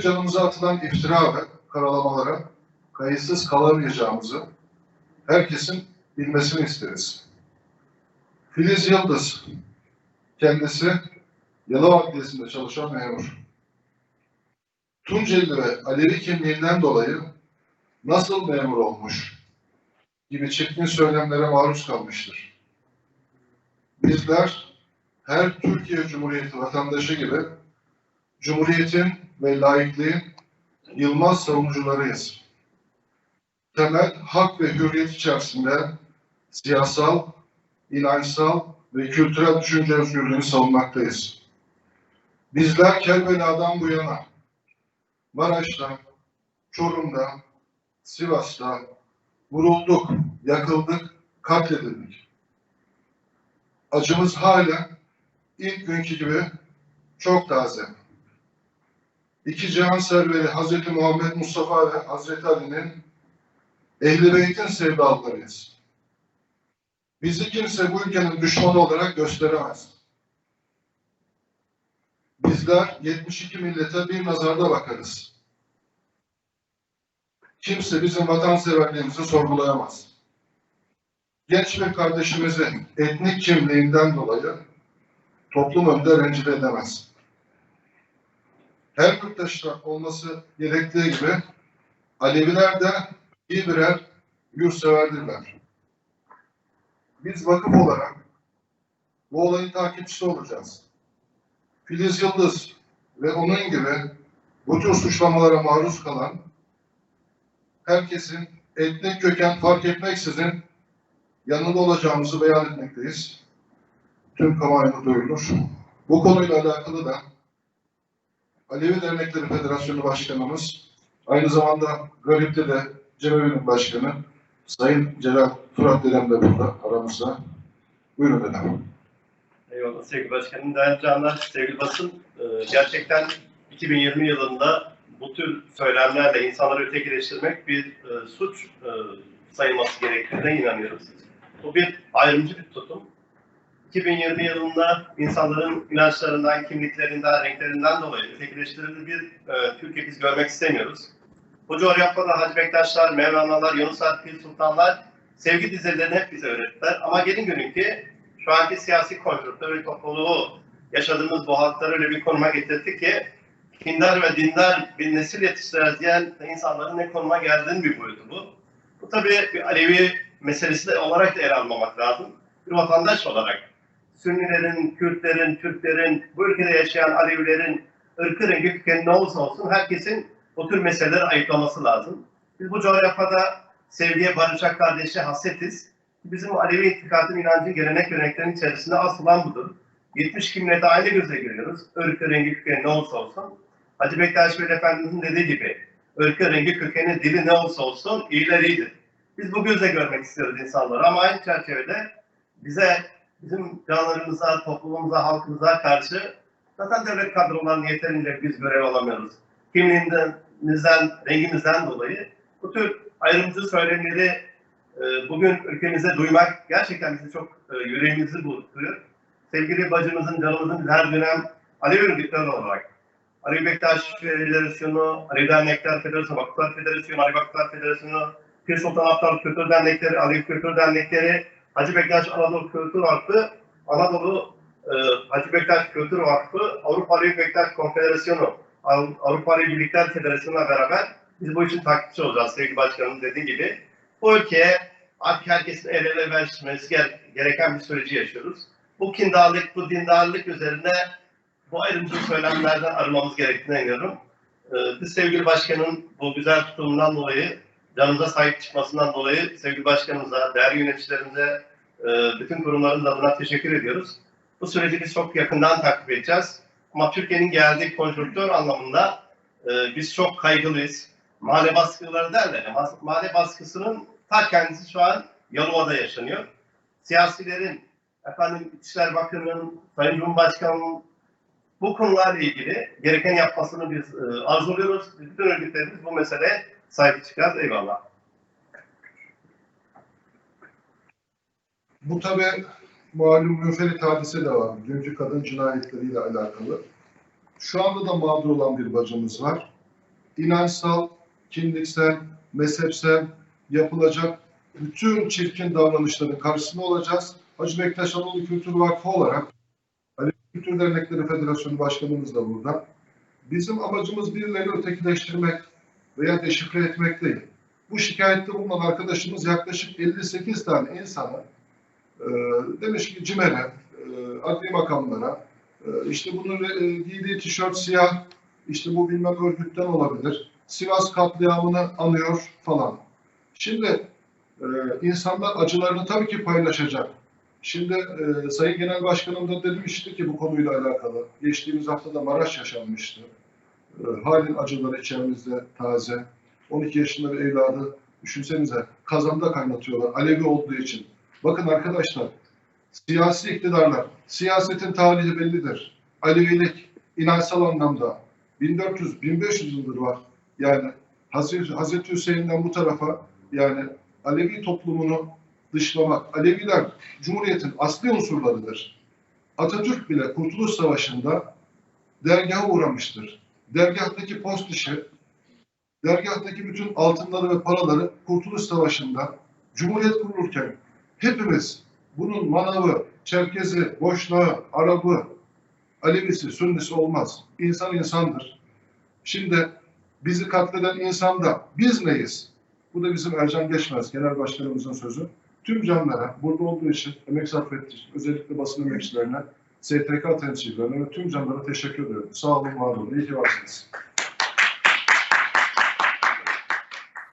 canımıza atılan iftira ve karalamalara kayıtsız kalamayacağımızı herkesin bilmesini isteriz. Filiz Yıldız, kendisi Yalova Adliyesi'nde çalışan memur. Tunceli ve Alevi kimliğinden dolayı nasıl memur olmuş gibi çirkin söylemlere maruz kalmıştır. Bizler her Türkiye Cumhuriyeti vatandaşı gibi Cumhuriyetin ve laikliğin yılmaz savunucularıyız. Temel hak ve hürriyet içerisinde siyasal, inançsal ve kültürel düşünce özgürlüğünü savunmaktayız. Bizler Kerbela'dan bu yana Maraş'ta, Çorum'da, Sivas'ta vurulduk, yakıldık, katledildik. Acımız hala ilk günkü gibi çok taze. İki cihan serveri Hazreti Muhammed Mustafa ve Hazreti Ali'nin Ehl-i Beyt'in sevdalılarıyız. Bizi kimse bu ülkenin düşmanı olarak gösteremez. Bizler 72 millete bir nazarda bakarız. Kimse bizim vatanseverliğimizi sorgulayamaz. Genç bir kardeşimizin etnik kimliğinden dolayı toplum önünde rencide edemez. Her yurttaşta olması gerektiği gibi Aleviler de iyi birer yurtseverdirler. Biz vakıf olarak bu olayın takipçisi olacağız. Filiz Yıldız ve onun gibi bu tür suçlamalara maruz kalan herkesin etnik köken fark etmeksizin yanında olacağımızı beyan etmekteyiz. Tüm kamuoyuna duyurulur. Bu konuyla alakalı da Alevi Dernekleri Federasyonu Başkanımız, aynı zamanda Garip'te de Cemevi'nin başkanı, Sayın Celal Fırat dedem de burada aramızda. Buyurun dedem. Eyvallah sevgili başkanım. Değerli canlar, sevgili basın. e, Gerçekten 2020 yılında bu tür söylemlerle insanları ötekileştirmek bir e, suç e, sayılması gerektiğine inanıyoruz. Bu bir ayrımcı bir tutum. 2020 yılında insanların inançlarından, kimliklerinden, renklerinden dolayı ötekileştirildiği bir e, Türkiye biz görmek istemiyoruz. Bu coğrafyada Hacı Bektaşlar, Mevlana'lar, Yunuslar, Pir Sultanlar sevgi dizelerini hep bize öğrettiler. Ama gelin görün ki şu anki siyasi konjonktür ve topluluğu yaşadığımız bu halkları öyle bir konuma getirdi ki kindar ve dindar bir nesil yetiştireceğiz diyen insanların ne konuma geldiğini bir boyutu bu. Bu tabii bir Alevi meselesi de olarak da ele almamak lazım. Bir vatandaş olarak Sünnilerin, Kürtlerin, Türklerin, bu ülkede yaşayan Alevilerin ırkı rengi kökeni ne olursa olsun herkesin bu tür meseleleri ayıklaması lazım. Biz bu coğrafyada sevgiye, barışa, kardeşe hasretiz. Bizim Alevi itikadın, inancın, gelenek göreneklerin içerisinde asıl olan budur. 70 millete aynı gözle görüyoruz. Irkı, rengi, kökeni ne olursa olsun. Hacı Bektaş Veli Efendimiz'in dediği gibi, ırkı, rengi, kökeni, dili ne olursa olsun iyiler iyidir. Biz bu gözle görmek istiyoruz insanları ama aynı çerçevede bize, bizim canlarımıza, toplumumuza, halkımıza karşı zaten devlet kadrolarının yeterince biz görev alamıyoruz. Kimliğimizden, rengimizden dolayı bu tür ayrımcı söylemleri e, bugün ülkemize duymak gerçekten bizi çok e, yüreğimizi burkuyor. Sevgili bacımızın, canımızın her dönem Alevi örgütleri olarak Alevi Bektaş Federasyonu, Alevi Dernekler Federasyonu, Vakıflar Federasyonu, Alevi Vakıflar Federasyonu, Pir Sultan Abdal Kültür Dernekleri, Alevi Kültür Dernekleri, Hacı Bektaş Anadolu Kültür Vakfı, Anadolu e, Hacı Bektaş Kültür Vakfı, Avrupa Alevi Bektaş Konfederasyonu, Av- Avrupa Alevi Birlikler Federasyonu'na beraber biz bu işin takipçi olacağız sevgili başkanım dediği gibi. Bu ülkeye artık herkesin el ele vermesi gere- gereken bir süreci yaşıyoruz. Bu kindarlık, bu dindarlık üzerine bu ayrımcı söylemlerden arınmamız gerektiğine inanıyorum. Ee, biz sevgili başkanın bu güzel tutumundan dolayı, canımıza sahip çıkmasından dolayı sevgili başkanımıza, değerli yöneticilerimize, e, bütün kurumların adına teşekkür ediyoruz. Bu süreci biz çok yakından takip edeceğiz. Ama Türkiye'nin geldiği konjonktür anlamında e, biz çok kaygılıyız. Mahalle baskıları derler. Mahalle baskısının ta kendisi şu an Yalova'da yaşanıyor. Siyasilerin, efendim İçişler Bakanı'nın, Sayın Cumhurbaşkanı'nın bu konularla ilgili gereken yapmasını biz e, arzuluyoruz. Bütün örgütlerimiz bu meseleye sahip çıkacağız. Eyvallah. Bu tabi malum müferit hadise de var. Dünkü kadın cinayetleriyle alakalı. Şu anda da mağdur olan bir bacımız var. inançsal, kimliksel, mezhepsel yapılacak bütün çirkin davranışların karşısında olacağız. Hacı Bektaş Anadolu Kültür Vakfı olarak Ali Kültür Dernekleri Federasyonu Başkanımız da burada. Bizim amacımız birilerini ötekileştirmek veya deşifre etmek değil. Bu şikayette bulunan arkadaşımız yaklaşık 58 tane insana e, demiş ki CİMER'e, e, adli makamlara, e, işte bunun e, giydiği tişört siyah, işte bu bilmem örgütten olabilir. Sivas katliamını anıyor falan. Şimdi e, insanlar acılarını tabii ki paylaşacak. Şimdi e, Sayın Genel Başkanım da demişti ki bu konuyla alakalı. Geçtiğimiz hafta da Maraş yaşanmıştı. E, halin acıları içerimizde taze. 12 yaşında bir evladı düşünsenize kazanda kaynatıyorlar Alevi olduğu için. Bakın arkadaşlar siyasi iktidarlar, siyasetin tarihi bellidir. Alevilik inançsal anlamda 1400-1500 yıldır var. Yani Hazreti, Hüseyin'den bu tarafa yani Alevi toplumunu dışlamak, Aleviler Cumhuriyet'in asli unsurlarıdır. Atatürk bile Kurtuluş Savaşı'nda dergaha uğramıştır. Dergahtaki post işi, dergahtaki bütün altınları ve paraları Kurtuluş Savaşı'nda Cumhuriyet kurulurken hepimiz bunun manavı, Çerkezi, Boşnağı, Arabı, Alevisi, Sünnisi olmaz. İnsan insandır. Şimdi bizi katleden insan da biz neyiz? Bu da bizim Ercan Geçmez, Genel Başkanımızın sözü. Tüm canlara, burada olduğu için emek sarf ettiği için, özellikle basın emekçilerine, STK temsilcilerine ve tüm canlara teşekkür ediyorum. Sağ olun, var olun. İyi ki varsınız.